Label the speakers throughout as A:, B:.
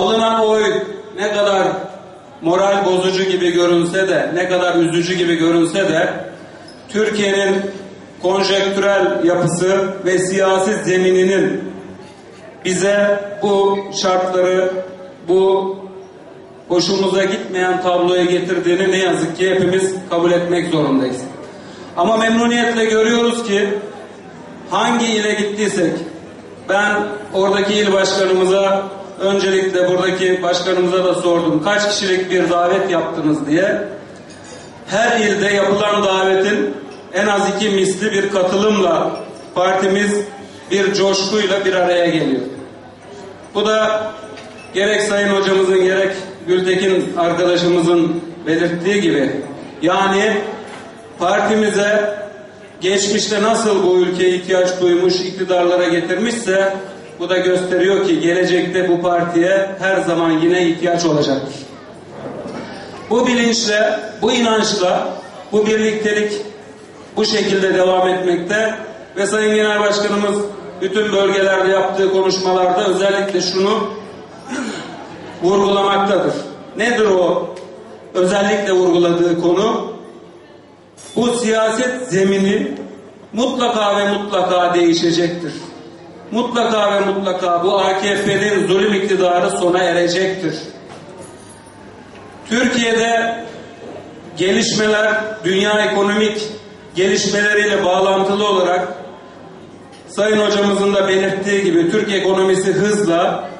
A: Alınan oy ne kadar moral bozucu gibi görünse de, ne kadar üzücü gibi görünse de Türkiye'nin konjektürel yapısı ve siyasi zemininin bize bu şartları, bu hoşumuza gitmeyen tabloya getirdiğini ne yazık ki hepimiz kabul etmek zorundayız. Ama memnuniyetle görüyoruz ki hangi ile gittiysek ben oradaki il başkanımıza öncelikle buradaki başkanımıza da sordum. Kaç kişilik bir davet yaptınız diye. Her ilde yapılan davetin en az iki misli bir katılımla partimiz bir coşkuyla bir araya geliyor. Bu da gerek Sayın Hocamızın gerek Gültekin arkadaşımızın belirttiği gibi yani partimize geçmişte nasıl bu ülkeye ihtiyaç duymuş iktidarlara getirmişse bu da gösteriyor ki gelecekte bu partiye her zaman yine ihtiyaç olacaktır. Bu bilinçle, bu inançla, bu birliktelik bu şekilde devam etmekte ve Sayın Genel Başkanımız bütün bölgelerde yaptığı konuşmalarda özellikle şunu vurgulamaktadır. Nedir o özellikle vurguladığı konu? Bu siyaset zemini mutlaka ve mutlaka değişecektir. Mutlaka ve mutlaka bu AKP'nin zulüm iktidarı sona erecektir. Türkiye'de gelişmeler dünya ekonomik gelişmeleriyle bağlantılı olarak Sayın hocamızın da belirttiği gibi Türk ekonomisi hızla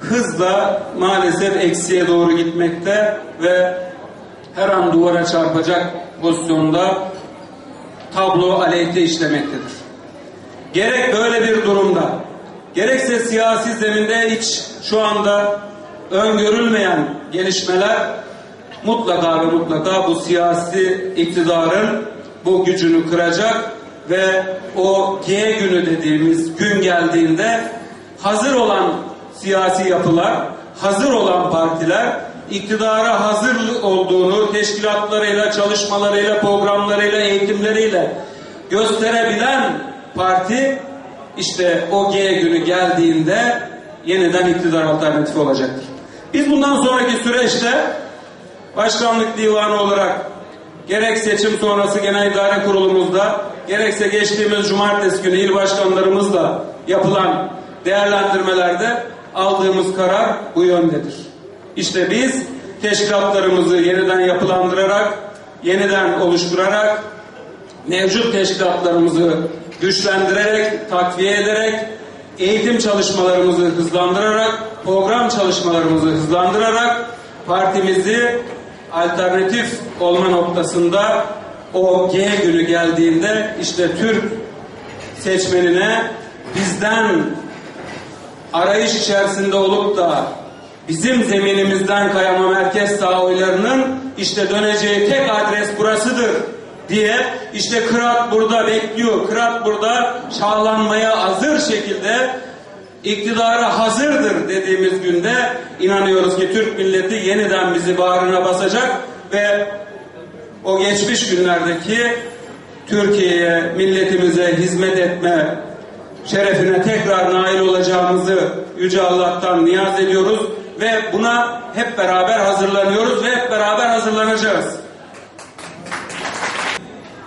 A: hızla maalesef eksiye doğru gitmekte ve her an duvara çarpacak pozisyonda tablo aleyhte işlemektedir. Gerek böyle bir durumda, gerekse siyasi zeminde hiç şu anda öngörülmeyen gelişmeler mutlaka ve mutlaka bu siyasi iktidarın bu gücünü kıracak ve o G günü dediğimiz gün geldiğinde hazır olan siyasi yapılar, hazır olan partiler iktidara hazır olduğunu teşkilatlarıyla, çalışmalarıyla, programlarıyla, eğitimleriyle gösterebilen parti işte o G günü geldiğinde yeniden iktidar alternatifi olacaktır. Biz bundan sonraki süreçte başkanlık divanı olarak gerek seçim sonrası genel idare kurulumuzda gerekse geçtiğimiz cumartesi günü il başkanlarımızla yapılan değerlendirmelerde aldığımız karar bu yöndedir. İşte biz teşkilatlarımızı yeniden yapılandırarak, yeniden oluşturarak, mevcut teşkilatlarımızı güçlendirerek, takviye ederek, eğitim çalışmalarımızı hızlandırarak, program çalışmalarımızı hızlandırarak partimizi alternatif olma noktasında o G günü geldiğinde işte Türk seçmenine bizden arayış içerisinde olup da bizim zeminimizden kayama merkez sağ oylarının işte döneceği tek adres burasıdır diye işte Kırat burada bekliyor. Kırat burada şahlanmaya hazır şekilde iktidara hazırdır dediğimiz günde inanıyoruz ki Türk milleti yeniden bizi bağrına basacak ve o geçmiş günlerdeki Türkiye'ye, milletimize hizmet etme şerefine tekrar nail olacağımızı Yüce Allah'tan niyaz ediyoruz ve buna hep beraber hazırlanıyoruz ve hep beraber hazırlanacağız.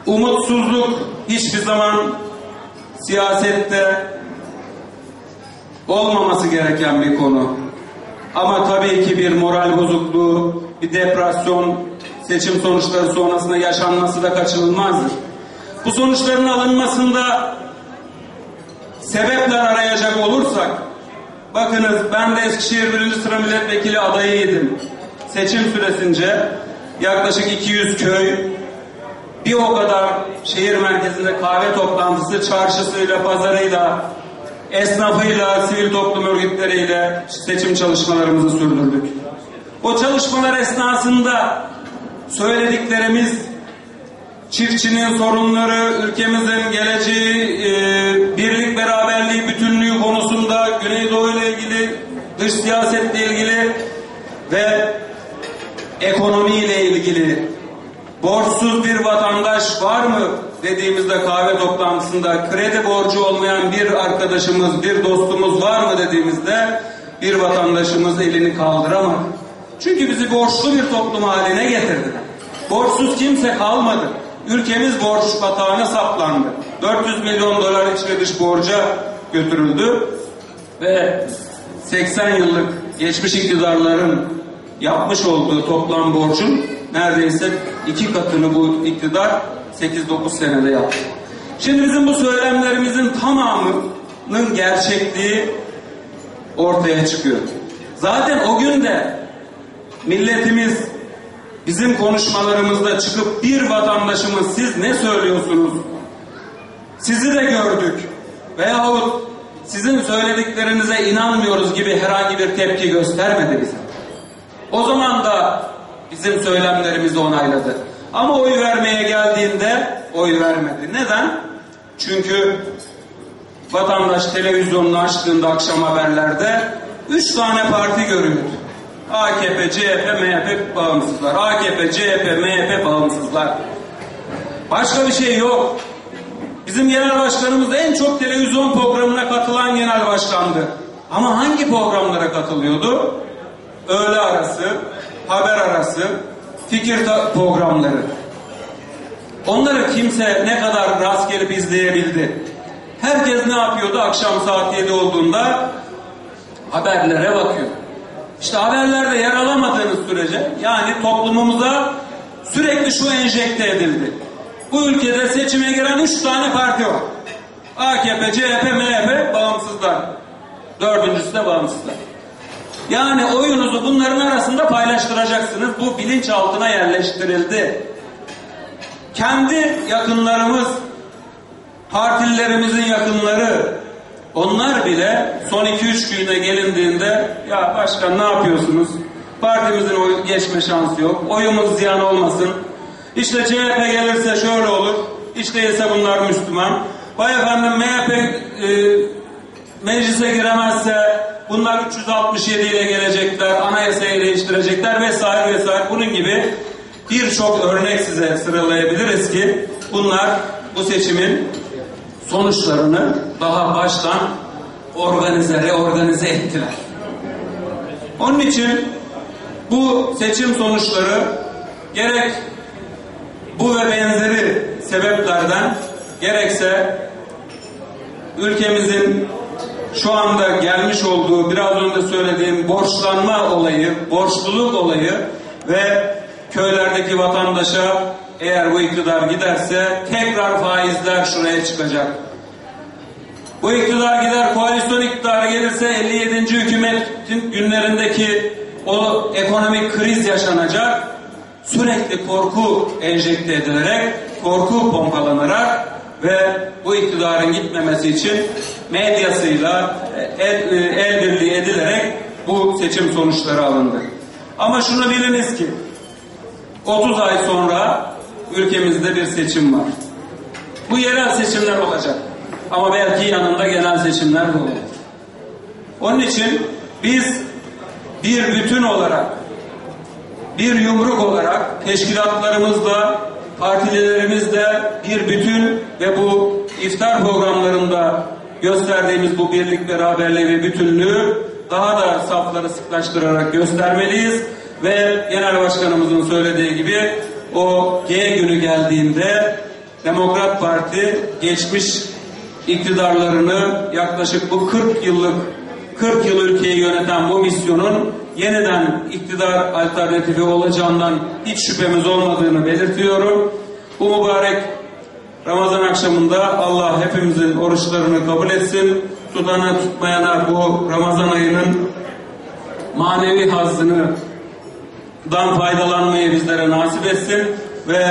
A: Umutsuzluk hiçbir zaman siyasette olmaması gereken bir konu. Ama tabii ki bir moral bozukluğu, bir depresyon, seçim sonuçları sonrasında yaşanması da kaçınılmazdır. Bu sonuçların alınmasında sebepler arayacak olursak, bakınız ben de Eskişehir 1. sıra milletvekili adayıydım. Seçim süresince yaklaşık 200 köy, bir o kadar şehir merkezinde kahve toplantısı, çarşısıyla, pazarıyla, esnafıyla, sivil toplum örgütleriyle seçim çalışmalarımızı sürdürdük. O çalışmalar esnasında söylediklerimiz çiftçinin sorunları, ülkemizin geleceği, e, birlik, beraberliği, bütünlüğü konusunda Güneydoğu ile ilgili, dış siyasetle ilgili ve ekonomi ile ilgili borçsuz bir vatandaş var mı dediğimizde kahve toplantısında kredi borcu olmayan bir arkadaşımız, bir dostumuz var mı dediğimizde bir vatandaşımız elini kaldıramadı. Çünkü bizi borçlu bir toplum haline getirdiler. Borçsuz kimse kalmadı. Ülkemiz borç batağına saplandı. 400 milyon dolar iç ve dış borca götürüldü ve 80 yıllık geçmiş iktidarların yapmış olduğu toplam borcun neredeyse iki katını bu iktidar 8-9 senede yaptı. Şimdi bizim bu söylemlerimizin tamamının gerçekliği ortaya çıkıyor. Zaten o gün de milletimiz bizim konuşmalarımızda çıkıp bir vatandaşımız siz ne söylüyorsunuz? Sizi de gördük. Veyahut sizin söylediklerinize inanmıyoruz gibi herhangi bir tepki göstermedi bize. O zaman da bizim söylemlerimizi onayladı. Ama oy vermeye geldiğinde oy vermedi. Neden? Çünkü vatandaş televizyonunu açtığında akşam haberlerde üç tane parti görüyordu. AKP, CHP, MHP bağımsızlar. AKP, CHP, MHP bağımsızlar. Başka bir şey yok. Bizim genel başkanımız en çok televizyon programına katılan genel başkandı. Ama hangi programlara katılıyordu? Öğle arası, haber arası, fikir programları. Onları kimse ne kadar rast gelip izleyebildi. Herkes ne yapıyordu akşam saat 7 olduğunda? Haberlere bakıyor. İşte haberlerde yer alamadığınız sürece yani toplumumuza sürekli şu enjekte edildi. Bu ülkede seçime giren üç tane parti var. AKP, CHP, MHP, bağımsızlar. Dördüncüsü de bağımsızlar. Yani oyunuzu bunların arasında paylaştıracaksınız. Bu bilinçaltına yerleştirildi. Kendi yakınlarımız, partililerimizin yakınları, onlar bile son 2-3 güne gelindiğinde ya başkan ne yapıyorsunuz? Partimizin oy geçme şansı yok. Oyumuz ziyan olmasın. İşte CHP gelirse şöyle olur. İşte ise bunlar Müslüman. Vay efendim MHP e, meclise giremezse bunlar 367 ile gelecekler, anayasayı değiştirecekler vesaire vesaire. Bunun gibi birçok örnek size sıralayabiliriz ki bunlar bu seçimin sonuçlarını daha baştan organize, reorganize ettiler. Onun için bu seçim sonuçları gerek bu ve benzeri sebeplerden gerekse ülkemizin şu anda gelmiş olduğu biraz önce söylediğim borçlanma olayı, borçluluk olayı ve köylerdeki vatandaşa eğer bu iktidar giderse tekrar faizler şuraya çıkacak. Bu iktidar gider, koalisyon iktidarı gelirse 57. hükümetin günlerindeki o ekonomik kriz yaşanacak. Sürekli korku enjekte edilerek, korku pompalanarak ve bu iktidarın gitmemesi için medyasıyla el, el birliği edilerek bu seçim sonuçları alındı. Ama şunu biliniz ki 30 ay sonra ülkemizde bir seçim var. Bu yerel seçimler olacak. Ama belki yanında genel seçimler de olacak. Onun için biz bir bütün olarak bir yumruk olarak teşkilatlarımızla, partililerimizle bir bütün ve bu iftar programlarında gösterdiğimiz bu birlik, beraberliği ve bütünlüğü daha da safları sıklaştırarak göstermeliyiz. Ve Genel Başkanımızın söylediği gibi o G günü geldiğinde Demokrat Parti geçmiş iktidarlarını yaklaşık bu 40 yıllık 40 yıl ülkeyi yöneten bu misyonun yeniden iktidar alternatifi olacağından hiç şüphemiz olmadığını belirtiyorum. Bu mübarek Ramazan akşamında Allah hepimizin oruçlarını kabul etsin. Tutana tutmayana bu Ramazan ayının manevi hazzını dan faydalanmayı bizlere nasip etsin ve